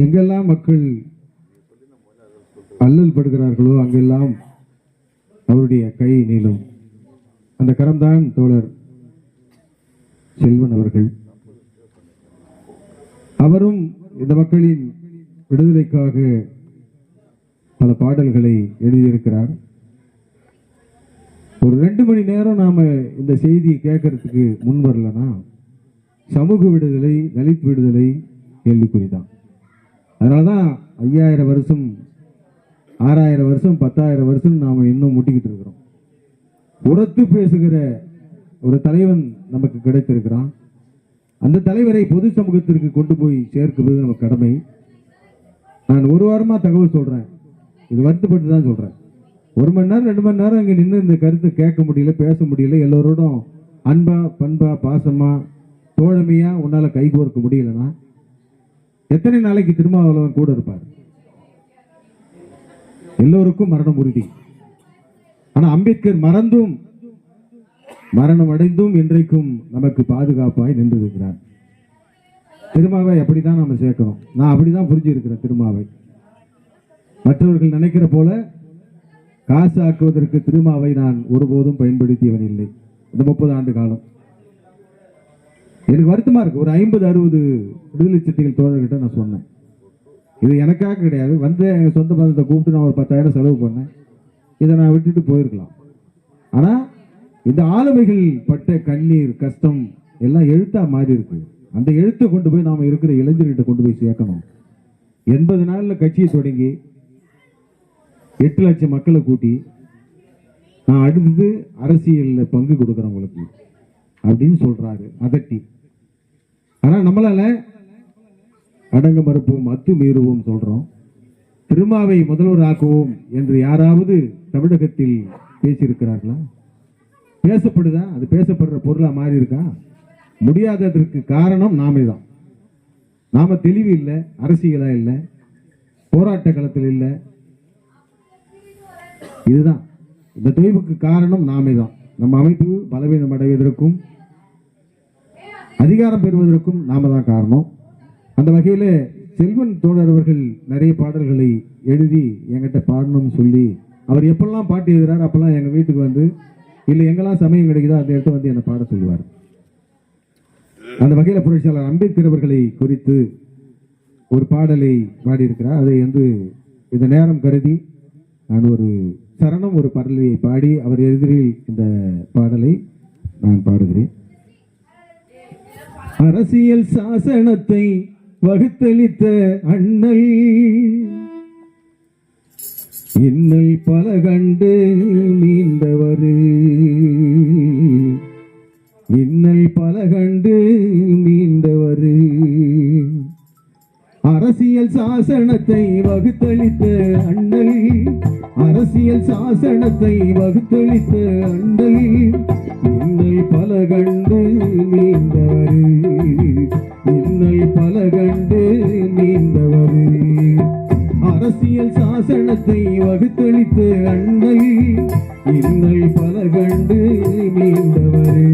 எங்கெல்லாம் மக்கள் அல்லல் படுகிறார்களோ அங்கெல்லாம் அவருடைய கை நீளும். அந்த கரம்தான் தோழர் செல்வன் அவர்கள். அவரும் இந்த மக்களின் விடுதலைக்காக பல பாடல்களை எழுதியிருக்கிறார். ஒரு ரெண்டு மணி நேரம் நாம இந்த செய்தியை கேட்கறதுக்கு முன் வரலனா சமூக விடுதலை தலித் விடுதலை கேள்விக்குறி தான் அதனால தான் ஐயாயிரம் வருஷம் ஆறாயிரம் வருஷம் பத்தாயிரம் வருஷம் நாம் இன்னும் முட்டிக்கிட்டு இருக்கிறோம். உரத்து பேசுகிற ஒரு தலைவன் நமக்கு கிடைத்திருக்கிறான். அந்த தலைவரை பொது சமூகத்திற்கு கொண்டு போய் சேர்க்கிறது நம்ம கடமை. நான் ஒரு வாரமாக தகவல் சொல்கிறேன் இது வருத்தப்பட்டு தான் சொல்கிறேன் ஒரு மணி நேரம் ரெண்டு மணி நேரம் இங்கே நின்று இந்த கருத்தை கேட்க முடியல பேச முடியல எல்லோரோடும் அன்பா பண்பா பாசமாக தோழமையாக உன்னால் கை கைகோர்க்க முடியலன்னா எத்தனை நாளைக்கு திருமாவளவன் கூட இருப்பார்? எல்லோருக்கும் மரணம் உறுதி. ஆனால் அம்பேத்கர் மறந்தும் மரணம் அடைந்தும் இன்றைக்கும் நமக்கு பாதுகாப்பாய் நின்றிருக்கிறார். திருமாவை அப்படிதான் நம்ம சேர்க்கணும் நான் அப்படிதான் புரிஞ்சிருக்கிறேன் திருமாவை. மற்றவர்கள் நினைக்கிற போல காசு ஆக்குவதற்கு திருமாவை நான் ஒருபோதும் பயன்படுத்தியவன் இல்லை. இந்த முப்பது ஆண்டு காலம். எனக்கு வருத்தமாக இருக்குது ஒரு ஐம்பது அறுபது விடுதலை சிறுத்தைகள் தோழர்கிட்ட நான் சொன்னேன். இது எனக்காக கிடையாது. வந்து எங்கள் சொந்த பந்தத்தை கூப்பிட்டு நான் ஒரு பத்தாயிரம் செலவு பண்ணேன். இதை நான் விட்டுட்டு போயிருக்கலாம். ஆனால் இந்த ஆளுமைகள் பட்ட கண்ணீர் கஷ்டம் எல்லாம் எழுத்தாக மாறி இருக்கு. அந்த எழுத்தை கொண்டு போய் நாம் இருக்கிற இளைஞர்கிட்ட கொண்டு போய் சேர்க்கணும். எண்பது நாளில் கட்சியை தொடங்கி எட்டு லட்சம் மக்களை கூட்டி நான் அடுத்தது அரசியலில் பங்கு கொடுக்குறேன் உங்களுக்கு அப்படின்னு சொல்கிறாரு அதட்டி. ஆனால் நம்மளால் அடங்க மறுப்போம் அத்து மீறுவோம் சொல்கிறோம் திருமாவை முதல்வர் ஆக்குவோம் என்று யாராவது தமிழகத்தில் பேசியிருக்கிறார்களா? பேசப்படுதா? அது பேசப்படுற பொருளாக மாறி இருக்கா முடியாததற்கு காரணம் நாமே தான். நாம் தெளிவு இல்லை அரசியலாக இல்லை போராட்ட களத்தில் இல்லை. இதுதான். இந்த தொய்வுக்கு காரணம் நாமே தான். நம்ம அமைப்பு பலவீனம் அடைவதற்கும் அதிகாரம் பெறுவதற்கும் நாம தான் காரணம். அந்த வகையில் செல்வன் தோழர் அவர்கள் நிறைய பாடல்களை எழுதி என்கிட்ட பாடணும்னு சொல்லி அவர் எப்பெல்லாம் பாட்டு எழுதுறாரு அப்பெல்லாம் எங்கள் வீட்டுக்கு வந்து இல்லை எங்கெல்லாம் சமயம் கிடைக்குதோ அந்த இடத்த வந்து என்னை பாட சொல்லுவார். அந்த வகையில் புரட்சியாளர் அம்பேத்கர் அவர்களை குறித்து ஒரு பாடலை பாடியிருக்கிறார். அதை வந்து இந்த நேரம் கருதி நான் ஒரு சரணம் ஒரு பரலியை பாடி அவர் எதிரில் இந்த பாடலை நான் பாடுகிறேன். அரசியல் சாசனத்தை வகுத்தளித்த அண்ணல். என்னை பல கண்டு மீண்டவர். என்னை பல கண்டு மீண்டவர். அரசியல் சாசனத்தை வகுத்தளித்த அண்ணல். அரசியல் சாசனத்தை வகுத்தளித்த அண்ணல். இன்னை பல கண்டு மீண்டவர். சாசனத்தை வகுத்தளித்த அண்ணல் இன்னை பல கண்டு மீண்டவரே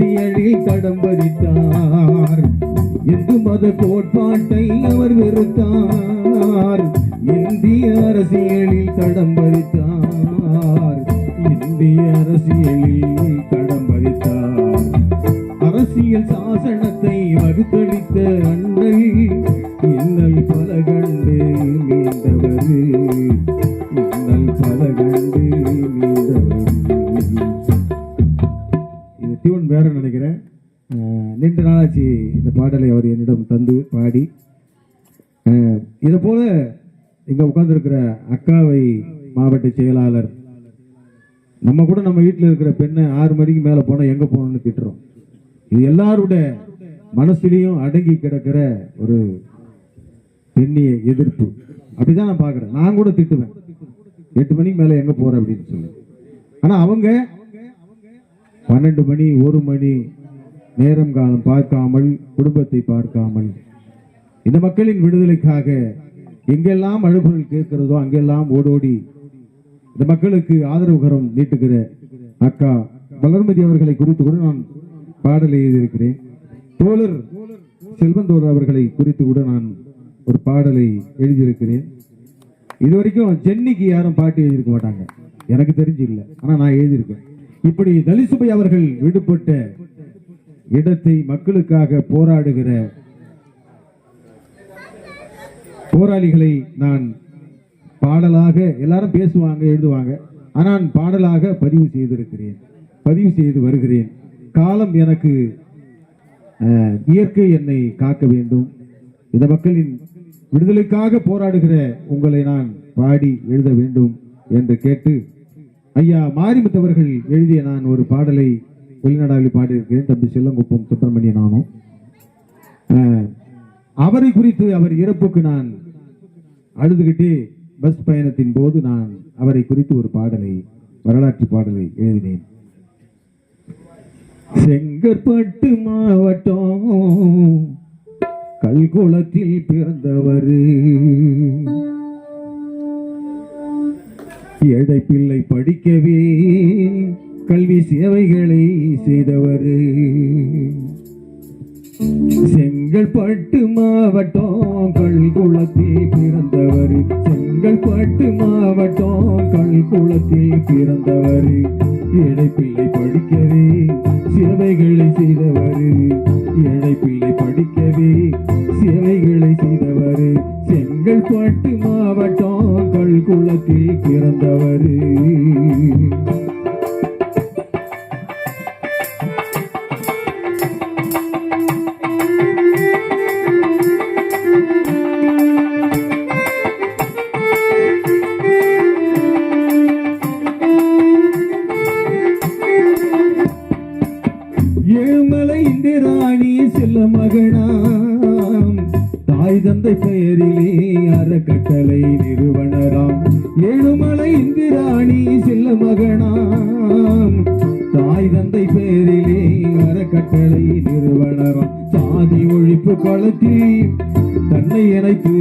இந்திய அரசியலில் தடம் பதித்தார் இந்து மத கோட்பாட்டை அவர் வெறுத்தார். இந்திய அரசியலில் தடம் பதித்தார் இந்திய அரசியலில் தடம் பதித்தார் அரசியல் சாசனத்தை வகுத்தளித்த அன்னை இன்னல் பல கண்டு மீண்டவர். இன்னல் பல கண்டு நீண்ட நாளாச்சு இந்த பாடலை அவர் என்னிடம் தந்து பாடி. இதை போல இங்கே உட்கார்ந்திருக்கிற அக்காவை மாவட்ட செயலாளர் நம்ம கூட நம்ம வீட்டில் இருக்கிற பெண்ணை ஆறு மணிக்கு மேலே போனால் எங்கே போகணும்னு திட்டுறோம். இது எல்லாருடைய மனசுலேயும் அடங்கி கிடக்கிற ஒரு பெண்ணிய எதிர்ப்பு. அப்படிதான் நான் பார்க்குறேன் நான் கூட திட்டுவேன். எட்டு மணிக்கு மேலே எங்கே போகிறேன் அப்படின்னு சொல்லி. ஆனால் அவங்க பன்னெண்டு மணி ஒரு மணி நேரம் காலம் பார்க்காமல் குடும்பத்தை பார்க்காமல். இந்த மக்களின் விடுதலைக்காக எங்கெல்லாம் அழுகுரல் கேட்கிறதோ அங்கெல்லாம் ஓடோடி இந்த மக்களுக்கு ஆதரவு கரம் நீட்டுகிற அக்கா வளர்மதி அவர்களை குறித்து கூட நான் பாடல் எழுதியிருக்கிறேன். தோழர் செல்வந்தோர் அவர்களை குறித்து கூட நான் ஒரு பாடலை எழுதியிருக்கிறேன். இது வரைக்கும் ஜென்னிக்கு யாரும் பாட்டு எழுதியிருக்க மாட்டாங்க. எனக்கு தெரிஞ்சு இல்லை ஆனால் நான் எழுதியிருக்கேன். இப்படி தலிசுபை அவர்கள் விடுபட்ட இடத்தை மக்களுக்காக போராடுகிற போராளிகளை நான் பாடலாக எல்லாரும் பேசுவாங்க எழுதுவாங்க. ஆனால் பாடலாக பதிவு செய்திருக்கிறேன். பதிவு செய்து வருகிறேன். காலம் எனக்கு இயற்கை என்னை காக்க வேண்டும். இந்த மக்களின் விடுதலைக்காக போராடுகிற உங்களை நான் பாடி எழுத வேண்டும் என்று கேட்டு ஐயா மாரிமுத்தவர்கள் எழுதிய நான் ஒரு பாடலை வெளிநாடாவில் பாடியிருக்கிறேன். தம்பி செல்லங்குப்பம் சுப்பிரமணியன் நானும். அவரை குறித்து அவர் இறப்புக்கு நான் அழுதுகிட்டே பஸ் பயணத்தின் போது நான் அவரை குறித்து ஒரு பாடலை வரலாற்று பாடலை எழுதினேன். செங்கற்பட்டு மாவட்டம் கல்குளத்தில் பிறந்தவர். ஏழை பிள்ளை படிக்கவே கல்வி சேவைகளை செய்தவர். செங்கல்பட்டு மாவட்டம் கல்குளத்தில் பிறந்தவர். செங்கல்பட்டு மாவட்டம் கல்குளத்தில் பிறந்தவர். இடைப்பிள்ளை படிக்கவே சேவைகளை செய்தவர். இடைப்பிள்ளை படிக்கவே சேவைகளை செய்தவர். செங்கல்பட்டு மாவட்டம் கல்குளத்தில் பிறந்தவர். ஒழிப்பு தன்னை எனக்கு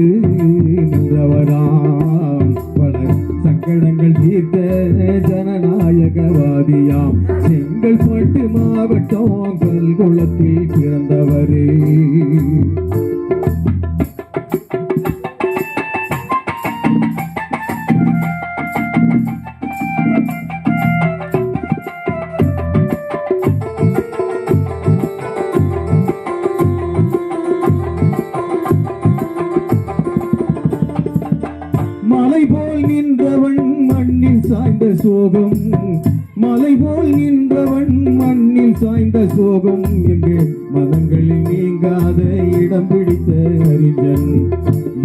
நின்றவன் மண்ணில் சாய்ந்த சோகம் என்று மதங்களில் நீங்காத இடம் பிடித்த அறிஞன்.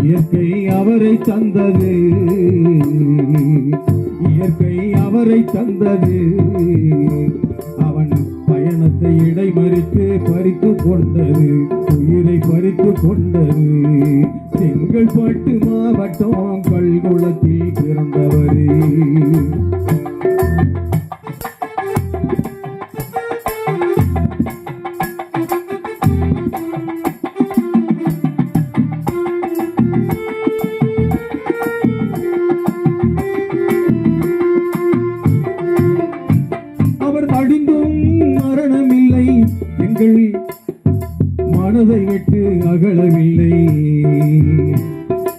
இயற்கை அவரை தந்தது. இயற்கை அவரை தந்தது. அவன் பயணத்தை இடைமறித்து பறித்து கொண்டது. உயிரை பறித்து கொண்டது. செங்கல்பட்டு மாவட்டம் பல்குளத்தில் பிறந்தவரே. மரணமில்லை. எங்கள் மனதை விட்டு அகலவில்லை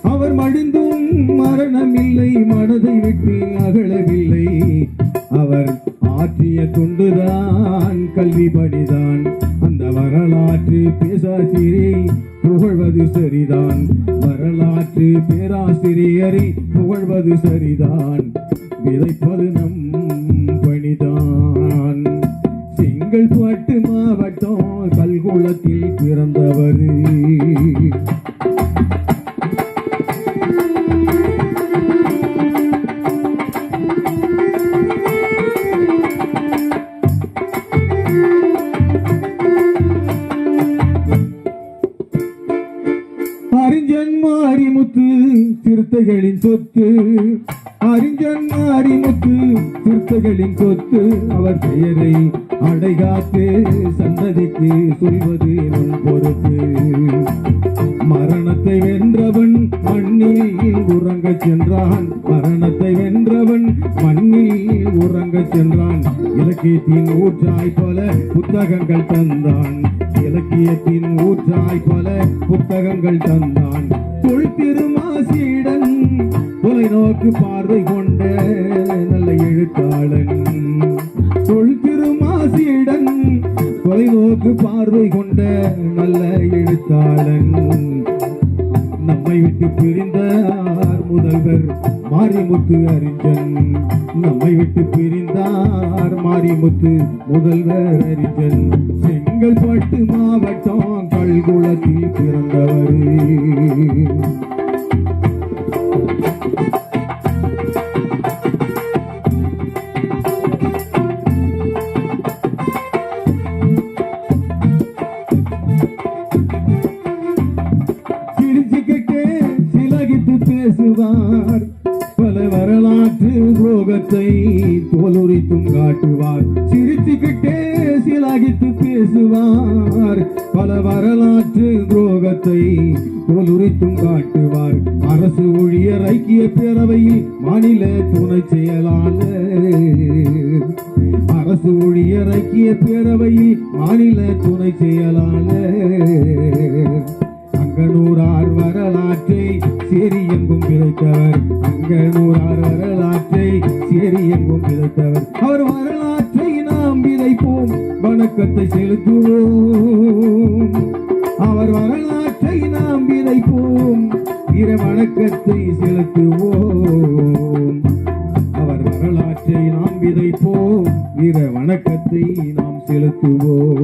அவர் மடிந்தும் மரணமில்லை. மனதை விட்டு அகலவில்லை அவர் ஆற்றிய தொண்டுதான் கல்வி படிதான். அந்த வரலாற்று பேசாசிரியை புகழ்வது சரிதான். வரலாற்று பேராசிரியரை புகழ்வது சரிதான். விதைப்பது நம் பணிதான். செங்கல்பட்டு மாவட்டம் கல்குளத்தில் பிறந்தவர். சிறுத்தைகளின் சொத்து. அறிஞன் அறிமுத்து சிறுத்தைகளின் சொத்து. அவர் பெயரை அடைகாத்து சந்ததிக்கு சொல்வது என் பொறுப்பு. மரணத்தை வென்றவன் மண்ணில் உறங்க சென்றான். மரணத்தை வென்றவன் மண்ணில் உறங்க சென்றான். இலக்கியத்தின் ஊற்றாய் பல புத்தகங்கள் தந்தான். இலக்கியத்தின் ஊற்றாய் பல புத்தகங்கள் தந்தான். தொல் திருமாசீடன் தொலைநோக்கு பார்வை கொண்ட நல்ல எழுத்தாளன். தொல் திருமாசீடன் தொலைநோக்கு பார்வை கொண்ட நல்ல எழுத்தாளன். நம்மை விட்டு பிரிந்தார் முதல்வர் மாரிமுத்து அறிஞன் நம்மை விட்டு பிரிந்தார் மாரிமுத்து முதல்வர் அறிஞன் செங்கல்பட்டு மாவட்டம் கல்குளத்தில் பிறந்தவர். சிரிச்சுக்கிட்டே சிலகித்து பேசுவான். பல வரலாற்று துரோகத்தை தோலுரித்தும் காட்டுவார். அரசு ஊழியர் ஐக்கிய பேரவையில் மாநில துணை செயலாளர். அரசு ஊழியர் ஐக்கிய பேரவையில் மாநில துணை செயலாளர். அங்கனூரார் வரலாற்றை சேரி எங்கும் விதைத்தவர் அங்கனூரார் வரலாற்றை சேரி எங்கும் விதைத்தவர் அவர் வரலாற்று வணக்கத்தை செலுத்துவோம். அவர் வரலாற்றை நாம் விதைப்போம். பிற வணக்கத்தை செலுத்துவோம். அவர் வரலாற்றை நாம் விதைப்போம். பிற வணக்கத்தை நாம் செலுத்துவோம்.